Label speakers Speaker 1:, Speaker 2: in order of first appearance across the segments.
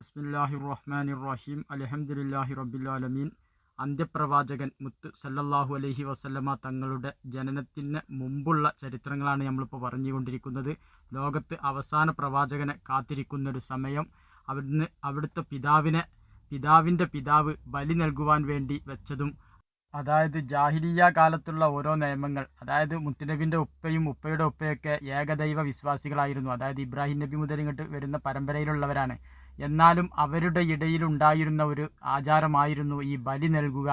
Speaker 1: ബിസ്മില്ലാഹി റഹ്മാൻ റഹീം അലഹമുല്ലാഹി റബ്ബിലാലമീൻ. അന്ത്യപ്രവാചകൻ മുത്ത് സല്ലല്ലാഹു അലഹി വസല്ലമ തങ്ങളുടെ ജനനത്തിന് മുമ്പുള്ള ചരിത്രങ്ങളാണ് നമ്മളിപ്പോൾ പറഞ്ഞുകൊണ്ടിരിക്കുന്നത്. ലോകത്ത് അവസാന പ്രവാചകനെ കാത്തിരിക്കുന്ന ഒരു സമയം. അവിടുന്ന് അവിടുത്തെ പിതാവിനെ പിതാവിന്റെ പിതാവ് ബലി നൽകുവാൻ വേണ്ടി വെച്ചതും അതായത് ജാഹിലിയ കാലത്തുള്ള ഓരോ നിയമങ്ങൾ അതായത് മുത്തുനബിന്റെ ഉപ്പയും ഉപ്പയുടെ ഉപ്പയൊക്കെ ഏകദൈവ വിശ്വാസികളായിരുന്നു അതായത് ഇബ്രാഹിം നബി മുതൽ ഇങ്ങോട്ട് വരുന്ന പരമ്പരയിലുള്ളവരാണ്. എന്നാലും അവരുടെ ഇടയിലുണ്ടായിരുന്ന ഒരു ആചാരമായിരുന്നു ഈ ബലി നൽകുക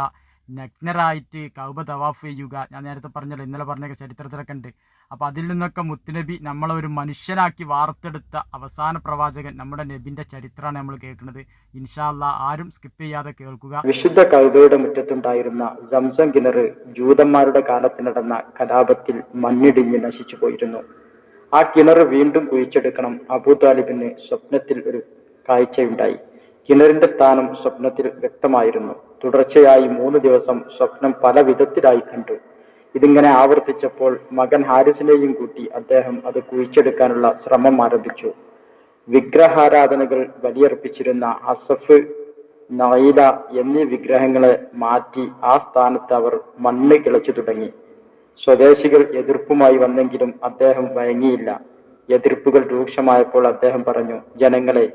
Speaker 1: നഗ്നരായിട്ട് കൗബ തവാഫ് ചെയ്യുക. ഞാൻ നേരത്തെ പറഞ്ഞല്ലോ ഇന്നലെ പറഞ്ഞ ചരിത്രത്തിലൊക്കെ ഉണ്ട്. അപ്പോൾ അതിൽ നിന്നൊക്കെ മുത്തുനബി നമ്മളെ ഒരു മനുഷ്യനാക്കി വാർത്തെടുത്ത അവസാന പ്രവാചകൻ നമ്മുടെ നബിന്റെ ചരിത്രമാണ് നമ്മൾ കേൾക്കുന്നത്. ഇൻഷാല്ല ആരും സ്കിപ്പ് ചെയ്യാതെ കേൾക്കുക.
Speaker 2: വിശുദ്ധ കൗബയുടെ മുറ്റത്തുണ്ടായിരുന്ന സംസം കിണറ് ജൂതന്മാരുടെ കാലത്ത് നടന്ന കലാപത്തിൽ മണ്ണിടിഞ്ഞ് നശിച്ചു പോയിരുന്നു. ആ കിണർ വീണ്ടും കുഴിച്ചെടുക്കണം. അബുദാലിബിന് സ്വപ്നത്തിൽ ഒരു കാഴ്ചയുണ്ടായി. കിണറിന്റെ സ്ഥാനം സ്വപ്നത്തിൽ വ്യക്തമായിരുന്നു. തുടർച്ചയായി മൂന്ന് ദിവസം സ്വപ്നം പല വിധത്തിലായി കണ്ടു. ഇതിങ്ങനെ ആവർത്തിച്ചപ്പോൾ മകൻ ഹാരിസിനെയും കൂട്ടി അദ്ദേഹം അത് കുഴിച്ചെടുക്കാനുള്ള ശ്രമം ആരംഭിച്ചു. വിഗ്രഹാരാധനകൾ ബലിയർപ്പിച്ചിരുന്ന അസഫ് നൈല എന്നീ വിഗ്രഹങ്ങളെ മാറ്റി ആ സ്ഥാനത്ത് അവർ മണ്ണ് കിളച്ചു തുടങ്ങി. സ്വദേശികൾ എതിർപ്പുമായി വന്നെങ്കിലും അദ്ദേഹം വഴങ്ങിയില്ല. എതിർപ്പുകൾ രൂക്ഷമായപ്പോൾ അദ്ദേഹം പറഞ്ഞു ജനങ്ങളെ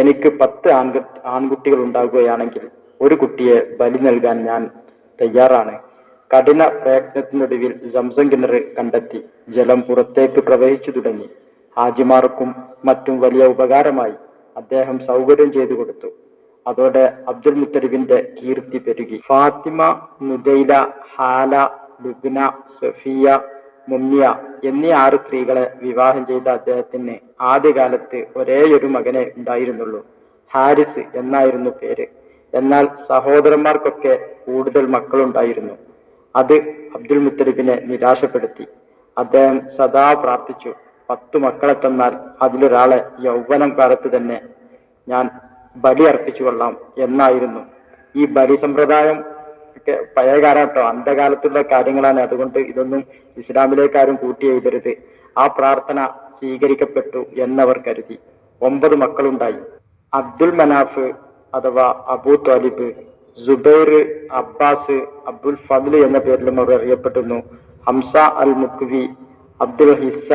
Speaker 2: എനിക്ക് പത്ത് ആൺകു ആൺകുട്ടികൾ ഉണ്ടാകുകയാണെങ്കിൽ ഒരു കുട്ടിയെ ബലി നൽകാൻ ഞാൻ തയ്യാറാണ്. കഠിന പ്രയത്നത്തിനൊടുവിൽ സംസം കിണർ കണ്ടെത്തി ജലം പുറത്തേക്ക് പ്രവഹിച്ചു തുടങ്ങി. ഹാജിമാർക്കും മറ്റും വലിയ ഉപകാരമായി അദ്ദേഹം സൗകര്യം ചെയ്തു കൊടുത്തു. അതോടെ അബ്ദുൽ മുത്തലിബിന്റെ കീർത്തി പെരുകി. ഫാത്തിമ നുദൈല ഹാല ലുബ്ന സഫിയ മുമ്മിയ എന്നീ ആറ് സ്ത്രീകളെ വിവാഹം ചെയ്ത അദ്ദേഹത്തിന് ആദ്യകാലത്ത് ഒരേയൊരു മകനെ ഉണ്ടായിരുന്നുള്ളൂ. ഹാരിസ് എന്നായിരുന്നു പേര്. എന്നാൽ സഹോദരന്മാർക്കൊക്കെ കൂടുതൽ മക്കളുണ്ടായിരുന്നു. അത് അബ്ദുൽ മുത്തലിബിനെ നിരാശപ്പെടുത്തി. അദ്ദേഹം സദാ പ്രാർത്ഥിച്ചു പത്തു മക്കളെ തന്നാൽ അതിലൊരാളെ യൗവനം കാലത്ത് തന്നെ ഞാൻ ബലി അർപ്പിച്ചു കൊള്ളാം എന്നായിരുന്നു. ഈ ബലി സമ്പ്രദായം പഴയ കാലഘട്ടം അന്ധകാലത്തുള്ള കാര്യങ്ങളാണ്. അതുകൊണ്ട് ഇതൊന്നും ഇസ്ലാമിലേക്കാരും കൂട്ടി എഴുതരുത്. ആ പ്രാർത്ഥന സ്വീകരിക്കപ്പെട്ടു എന്നവർ കരുതി. ഒമ്പത് മക്കളുണ്ടായി. അബ്ദുൽ മനാഫ് അഥവാ Abu Talib Zubair Abbas Abdul Fadl എന്ന പേരിലും അവർ അറിയപ്പെട്ടിരുന്നു. ഹംസ അൽ മുക്വി അബ്ദുൽ ഹിസ്സ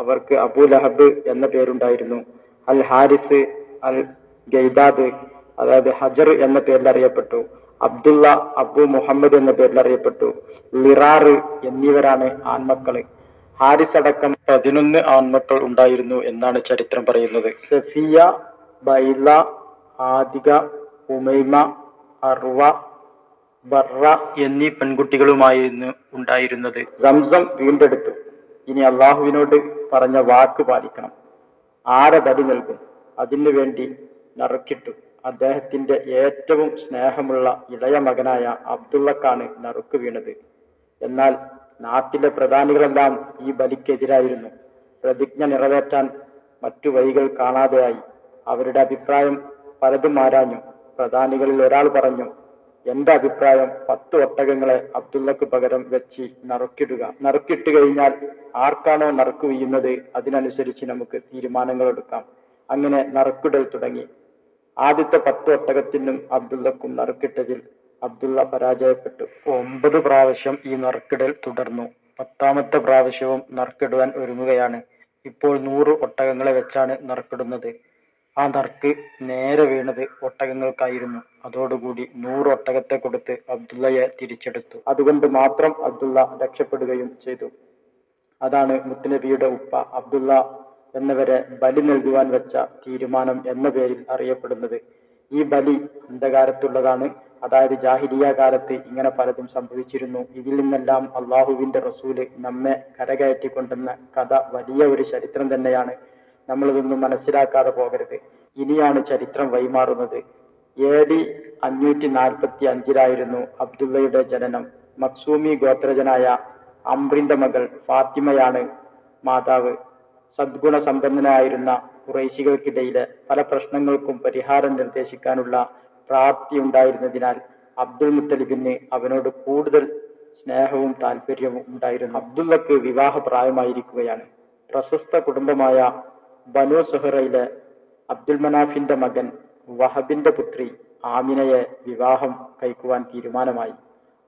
Speaker 2: അവർക്ക് അബൂ ലഹബ് എന്ന പേരുണ്ടായിരുന്നു. അൽ ഹാരിസ് അൽ ഗൈദാദ് അതായത് ഹജർ എന്ന പേരിൽ അറിയപ്പെട്ടു. അബ്ദുള്ള അബു മുഹമ്മദ് എന്ന പേരിൽ അറിയപ്പെട്ടു. ലിറാറ് എന്നിവരാണ് ആൺമക്കൾ. ഹാരിസ് അടക്കം പതിനൊന്ന് ആൺമക്കൾ ഉണ്ടായിരുന്നു എന്നാണ് ചരിത്രം പറയുന്നത്. സഫിയ ബൈല ആദിക ഉമൈമ അർവ ബറ എന്നീ പെൺകുട്ടികളുമായിരുന്നു ഉണ്ടായിരുന്നത്. സംസം വീണ്ടെടുത്തു. ഇനി അള്ളാഹുവിനോട് പറഞ്ഞ വാക്ക് പാലിക്കണം. ആരെ ബലി നൽകും. അതിനു വേണ്ടി നറുക്കിട്ടു. അദ്ദേഹത്തിന്റെ ഏറ്റവും സ്നേഹമുള്ള ഇളയ മകനായ അബ്ദുള്ളക്കാണ് നറുക്ക് വീണത്. എന്നാൽ നാട്ടിലെ പ്രധാനികളെല്ലാം ഈ ബലിക്കെതിരായിരുന്നു. പ്രതിജ്ഞ നിറവേറ്റാൻ മറ്റു വഴികൾ കാണാതെയായി. അവരുടെ അഭിപ്രായം പലതും ആരാഞ്ഞു. പ്രധാനികളിൽ ഒരാൾ പറഞ്ഞു എന്റെ അഭിപ്രായം പത്ത് ഒട്ടകങ്ങളെ അബ്ദുള്ളക്ക് പകരം വെച്ച് നറുക്കിടുക. നറുക്കിട്ട് കഴിഞ്ഞാൽ ആർക്കാണോ നറുക്ക് വീഴുന്നത്? അതിനനുസരിച്ച് നമുക്ക് തീരുമാനങ്ങൾ എടുക്കാം. അങ്ങനെ നറുക്കിടൽ തുടങ്ങി. ആദ്യത്തെ പത്ത് ഒട്ടകത്തിനും അബ്ദുള്ളക്കും നറുക്കിട്ടതിൽ അബ്ദുള്ള പരാജയപ്പെട്ടു. ഒമ്പത് പ്രാവശ്യം ഈ നറുക്കിടൽ തുടർന്നു. പത്താമത്തെ പ്രാവശ്യവും നറുക്കിടുവാൻ ഒരുങ്ങുകയാണ്. ഇപ്പോൾ നൂറ് ഒട്ടകങ്ങളെ വെച്ചാണ് നറുക്കിടുന്നത്. ആ നറുക്ക് നേരെ വീണത് ഒട്ടകങ്ങൾക്കായിരുന്നു. അതോടുകൂടി നൂറ് ഒട്ടകത്തെ കൊടുത്ത് അബ്ദുള്ളയെ തിരിച്ചെടുത്തു. അതുകൊണ്ട് മാത്രം അബ്ദുള്ള രക്ഷപ്പെടുകയും ചെയ്തു. അതാണ് മുത്തുനബിയുടെ ഉപ്പ അബ്ദുള്ള എന്നവരെ ബലി നൽകുവാൻ വെച്ച തീരുമാനം എന്ന പേരിൽ അറിയപ്പെടുന്നത്. ഈ ബലി അന്ധകാരത്തുള്ളതാണ്. അതായത് ജാഹിലിയ കാലത്ത് ഇങ്ങനെ പലതും സംഭവിച്ചിരുന്നു. ഇതിൽ നിന്നെല്ലാം അള്ളാഹുവിന്റെ റസൂൽ നമ്മെ കരകയറ്റിക്കൊണ്ടെന്ന കഥ വലിയ ഒരു ചരിത്രം തന്നെയാണ്. നമ്മളിതൊന്നും മനസ്സിലാക്കാതെ പോകരുത്. ഇനിയാണ് ചരിത്രം വൈമാറുന്നത് എ ഡി അഞ്ഞൂറ്റി നാൽപ്പത്തി അഞ്ചിലായിരുന്നു അബ്ദുള്ളയുടെ ജനനം. മക്സൂമി ഗോത്രജനായ അംറിന്റെ മകൾ ഫാത്തിമയാണ് മാതാവ്. സദ്ഗുണ സമ്പന്നനായിരുന്ന കുറേശികൾക്കിടയിലെ പല പ്രശ്നങ്ങൾക്കും പരിഹാരം നിർദ്ദേശിക്കാനുള്ള പ്രാപ്തി ഉണ്ടായിരുന്നതിനാൽ അബ്ദുൽ മുത്തലിബിന് അവനോട് കൂടുതൽ സ്നേഹവും താല്പര്യവും ഉണ്ടായിരുന്നു. അബ്ദുള്ളക്ക് വിവാഹ പ്രായമായിരിക്കുകയാണ്. പ്രശസ്ത കുടുംബമായ ബനു സുഹറയിലെ അബ്ദുൽ മനാഫിന്റെ മകൻ വഹബിന്റെ പുത്രി ആമിനയെ വിവാഹം കഴിക്കുവാൻ തീരുമാനമായി.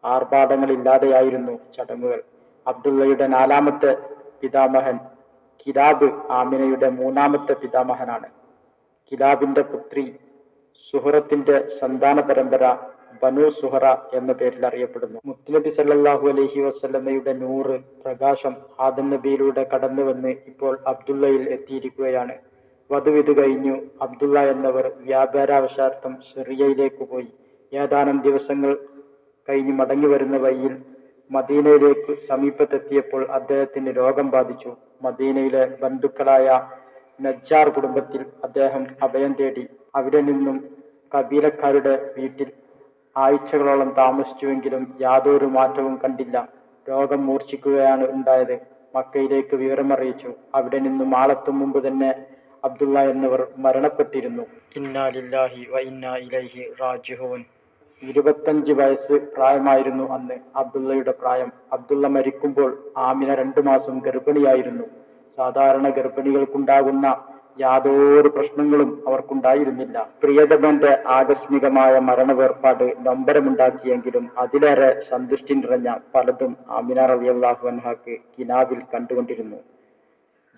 Speaker 2: ആർഭാടങ്ങളില്ലാതെയായിരുന്നു ചടങ്ങുകൾ. അബ്ദുള്ളയുടെ നാലാമത്തെ പിതാമഹൻ കിലാബ് ആമിനയുടെ മൂന്നാമത്തെ പിതാമഹനാണ്. കിലാബിന്റെ പുത്രി സുഹറത്തിന്റെ സന്താന പരമ്പര ബനു സുഹറ എന്ന പേരിൽ അറിയപ്പെടുന്നു. മുത്തുനബി സല്ലല്ലാഹു അലൈഹി വസല്ലമയുടെ നൂറ് പ്രകാശം ആദം നബിയിലൂടെ കടന്നു വന്ന് ഇപ്പോൾ അബ്ദുള്ളയിൽ എത്തിയിരിക്കുകയാണ്. വധുവിധു കഴിഞ്ഞു. അബ്ദുള്ള എന്നവർ വ്യാപാരാവശാർത്ഥം സിറിയയിലേക്ക് പോയി. ഏതാനും ദിവസങ്ങൾ കഴിഞ്ഞ് മടങ്ങി വരുന്ന വഴിയിൽ മദീനയിലേക്ക് സമീപത്തെത്തിയപ്പോൾ അദ്ദേഹത്തിന് രോഗം ബാധിച്ചു. മദീനയിലെ ബന്ധുക്കളായ നജ്ജാർ കുടുംബത്തിൽ അദ്ദേഹം അഭയം തേടി. അവിടെ നിന്നും കബീലക്കാരുടെ വീട്ടിൽ ആഴ്ചകളോളം താമസിച്ചുവെങ്കിലും യാതൊരു മാറ്റവും കണ്ടില്ല. രോഗം മൂർച്ഛിക്കുകയാണ് ഉണ്ടായത്. മക്കയിലേക്ക് വിവരമറിയിച്ചു. അവിടെ നിന്നും ആളെത്തും മുമ്പ് തന്നെ അബ്ദുള്ള എന്നിവർ മരണപ്പെട്ടിരുന്നു. ഇന്നാലില്ലാഹി വ ഇലൈഹി റാജിഹൂൻ ഇരുപത്തഞ്ച് വയസ്സ് പ്രായമായിരുന്നു അന്ന്. അബ്ദുള്ളയുടെ പ്രായം. അബ്ദുള്ള മരിക്കുമ്പോൾ ആമിന രണ്ടു മാസം ഗർഭിണിയായിരുന്നു. സാധാരണ ഗർഭിണികൾക്കുണ്ടാകുന്ന യാതൊരു പ്രശ്നങ്ങളും അവർക്കുണ്ടായിരുന്നില്ല. പ്രിയതമന്റെ ആകസ്മികമായ മരണവേർപ്പാട് നൊമ്പരമുണ്ടാക്കിയെങ്കിലും അതിലേറെ സന്തുഷ്ടി നിറഞ്ഞ പലതും ആമിന റളിയല്ലാഹു അൻഹാക്ക് കിനാവിൽ കണ്ടുകൊണ്ടിരുന്നു.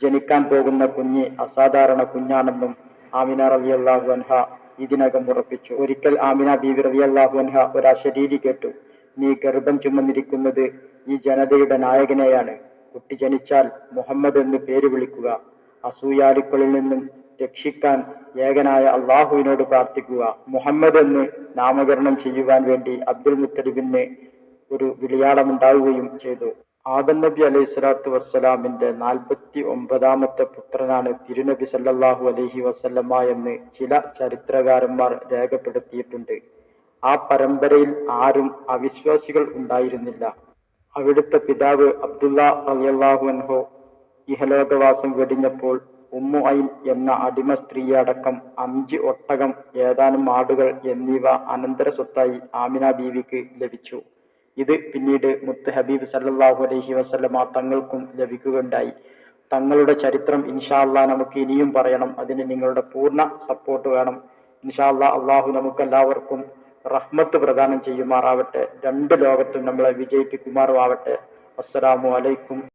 Speaker 2: ജനിക്കാൻ പോകുന്ന കുഞ്ഞ് അസാധാരണ കുഞ്ഞാണെന്നും ആമിന റളിയല്ലാഹു അൻഹ ഇതിനകം ഉറപ്പിച്ചു. ഒരിക്കൽ ആമിന ബീവി അൻഹ ഒരു അശരീരി കേട്ടു. നീ ഗർഭം ചുമന്നിരിക്കുന്നത് ഈ ജനതയുടെ നായകനെയാണ്. കുട്ടി ജനിച്ചാൽ മുഹമ്മദ് എന്ന് പേര് വിളിക്കുക. അസൂയാലുക്കളിൽ നിന്നും രക്ഷിക്കാൻ ഏകനായ അള്ളാഹുവിനോട് പ്രാർത്ഥിക്കുക. മുഹമ്മദ് എന്ന് നാമകരണം ചെയ്യുവാൻ വേണ്ടി അബ്ദുൽ മുത്തലിബിന് ഒരു വിളിയാളമുണ്ടാവുകയും ചെയ്തു. ആദം നബി അലൈഹി സ്വലാത്തു വസ്സലാമിന്റെ നാൽപ്പത്തി ഒമ്പതാമത്തെ പുത്രനാണ് തിരുനബി സല്ലാഹു അലഹി വസല്ലമ എന്ന് ചില ചരിത്രകാരന്മാർ രേഖപ്പെടുത്തിയിട്ടുണ്ട്. ആ പരമ്പരയിൽ ആരും അവിശ്വാസികൾ ഉണ്ടായിരുന്നില്ല. അവിടുത്തെ പിതാവ് അബ്ദുള്ള അലിയല്ലാഹു അൻഹു ഇഹലോകവാസം വെടിഞ്ഞപ്പോൾ ഉമ്മു ഐൻ എന്ന അടിമ സ്ത്രീയെ അടക്കം അഞ്ച് ഒട്ടകം ഏതാനും ആടുകൾ എന്നിവ അനന്തര സ്വത്തായി ആമിന ബീവിക്ക് ലഭിച്ചു. ഇത് പിന്നീട് മുത്ത് ഹബീബ് സല്ലല്ലാഹു അലൈഹി വസല്ലമ തങ്ങൾക്കും ലഭിക്കുകയുണ്ടായി. തങ്ങളുടെ ചരിത്രം ഇൻഷാ അല്ലാ നമുക്ക് ഇനിയും പറയണം. അതിന് നിങ്ങളുടെ പൂർണ സപ്പോർട്ട് വേണം. ഇൻഷാ അല്ലാ അള്ളാഹു നമുക്കെല്ലാവർക്കും റഹ്മത്ത് പ്രദാനം ചെയ്യുമാറാവട്ടെ. രണ്ട് ലോകത്തും നമ്മളെ വിജയിപ്പിക്കുമാറാവട്ടെ അസ്സലാമു അലൈക്കും.